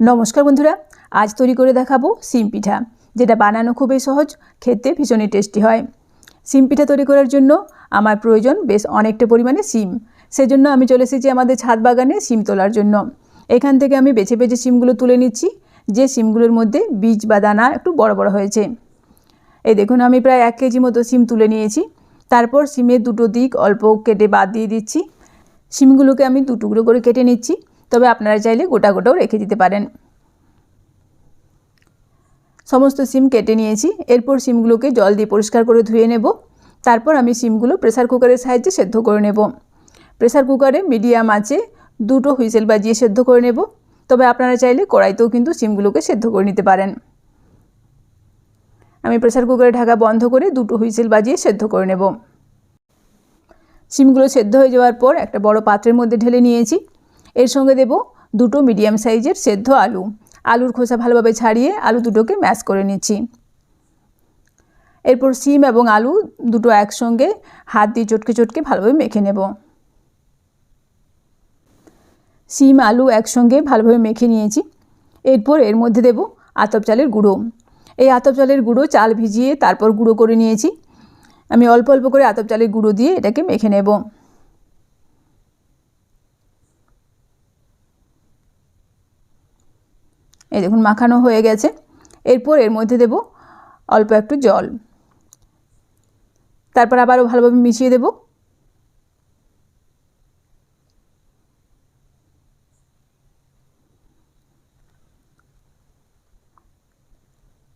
নমস্কার বন্ধুরা, আজ তৈরি করে দেখাবো সিম পিঠা, যেটা বানানো খুবই সহজ, খেতে ভীষণই টেস্টি হয়। সিম পিঠা তৈরি করার জন্য আমার প্রয়োজন বেশ অনেকটা পরিমাণে সিম। সেজন্য আমি চলে এসেছি আমাদের ছাদ বাগানে সিম তোলার জন্য। এখান থেকে আমি বেছে বেছে সিমগুলো তুলে নিচ্ছি, যে সিমগুলোর মধ্যে বীজ বা দানা একটু বড় বড় হয়েছে। এই দেখুন, আমি প্রায় এক কেজি মতো সিম তুলে নিয়েছি। তারপর সিমের দুটো দিক অল্প কেটে বাদ দিয়ে দিচ্ছি। সিমগুলোকে আমি দু টুকরো করে কেটে নিচ্ছি। তবে আপনারা চাইলে গোটা গোটাও রেখে দিতে পারেন। সমস্ত সিম কেটে নিয়েছি। এরপর সিমগুলোকে জল দিয়ে পরিষ্কার করে ধুয়ে নেব। তারপর আমি সিমগুলো প্রেসার কুকারের সাহায্যে সেদ্ধ করে নেব। প্রেসার কুকারে মিডিয়াম আছে দুটো হুইসেল বাজিয়ে সেদ্ধ করে নেব। তবে আপনারা চাইলে কড়াইতেও কিন্তু সিমগুলোকে সেদ্ধ করে নিতে পারেন। আমি প্রেসার কুকারে ঢাকা বন্ধ করে দুটো হুইসেল বাজিয়ে সেদ্ধ করে নেব। সিমগুলো সেদ্ধ হয়ে যাওয়ার পর একটা বড় পাত্রের মধ্যে ঢেলে নিয়েছি। এর সঙ্গে দেব দুটো মিডিয়াম সাইজের সেদ্ধ আলু। আলুর খোসা ভালোভাবে ছাড়িয়ে আলু দুটোকে ম্যাশ করে নিচ্ছি। এরপর সিম এবং আলু দুটো একসঙ্গে হাত দিয়ে চটকে চটকে ভালোভাবে মেখে নেব। সিম আলু একসঙ্গে ভালোভাবে মেখে নিয়েছি। এরপর এর মধ্যে দেব আতপ চালের গুঁড়ো। এই আতপ চালের গুঁড়ো চাল ভিজিয়ে তারপর গুঁড়ো করে নিয়েছি। আমি অল্প অল্প করে আতপ চালের গুঁড়ো দিয়ে এটাকে মেখে নেব। এই দেখুন, মাখানো হয়ে গেছে। এরপর এর মধ্যে দেব অল্প একটু জল। তারপর আবারও ভালোভাবে মিশিয়ে দেব।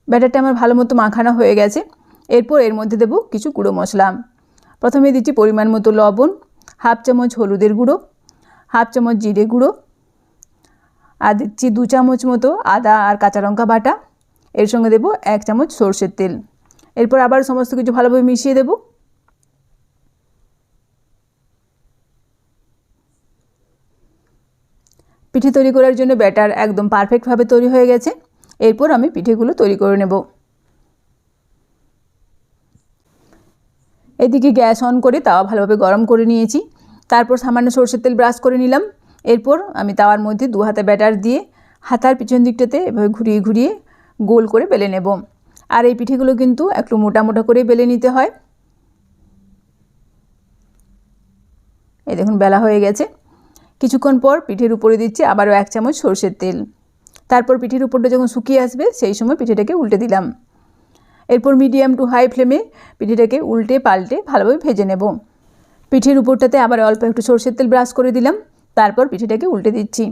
ব্যাটারটা আমার ভালো মতো মাখানো হয়ে গেছে। এরপর এর মধ্যে দেব কিছু গুঁড়ো মশলা। প্রথমে দিচ্ছি পরিমাণ মতো লবণ, হাফ চামচ হলুদের গুঁড়ো, হাফ চামচ জিরে গুঁড়ো আর দিচ্ছি দু চামচ মতো আদা আর কাঁচা লঙ্কা বাটা। এর সঙ্গে দেব এক চামচ সর্ষের তেল। এরপর আবার সমস্ত কিছু ভালোভাবে মিশিয়ে দেব। পিঠে তৈরি করার জন্য ব্যাটার একদম পারফেক্টভাবে তৈরি হয়ে গেছে। এরপর আমি পিঠেগুলো তৈরি করে নেব। এদিকে গ্যাস অন করে তাওয়া ভালোভাবে গরম করে নিয়েছি। তারপর সামান্য সর্ষের তেল ব্রাশ করে নিলাম। এরপর আমি তাওয়ার মধ্যে দু হাতে ব্যাটার দিয়ে হাতার পিছন দিকটাতে এভাবে ঘুরিয়ে ঘুরিয়ে গোল করে বেলে নেব। আর এই পিঠেগুলো কিন্তু একটু মোটা মোটা করে বেলে নিতে হয়। এই দেখুন, বেলা হয়ে গেছে। কিছুক্ষণ পর পিঠের উপরে দিচ্ছি আবারও এক চামচ সর্ষের তেল। তারপর পিঠের উপরটা যখন শুকিয়ে আসবে, সেই সময় পিঠেটাকে উল্টে দিলাম। এরপর মিডিয়াম টু হাই ফ্লেমে পিঠেটাকে উল্টে পাল্টে ভালোভাবে ভেজে নেব। পিঠের উপরটাতে আবার অল্প একটু সর্ষের তেল ব্রাশ করে দিলাম। তারপর পিঠেটাকে উল্টে দিচ্ছি।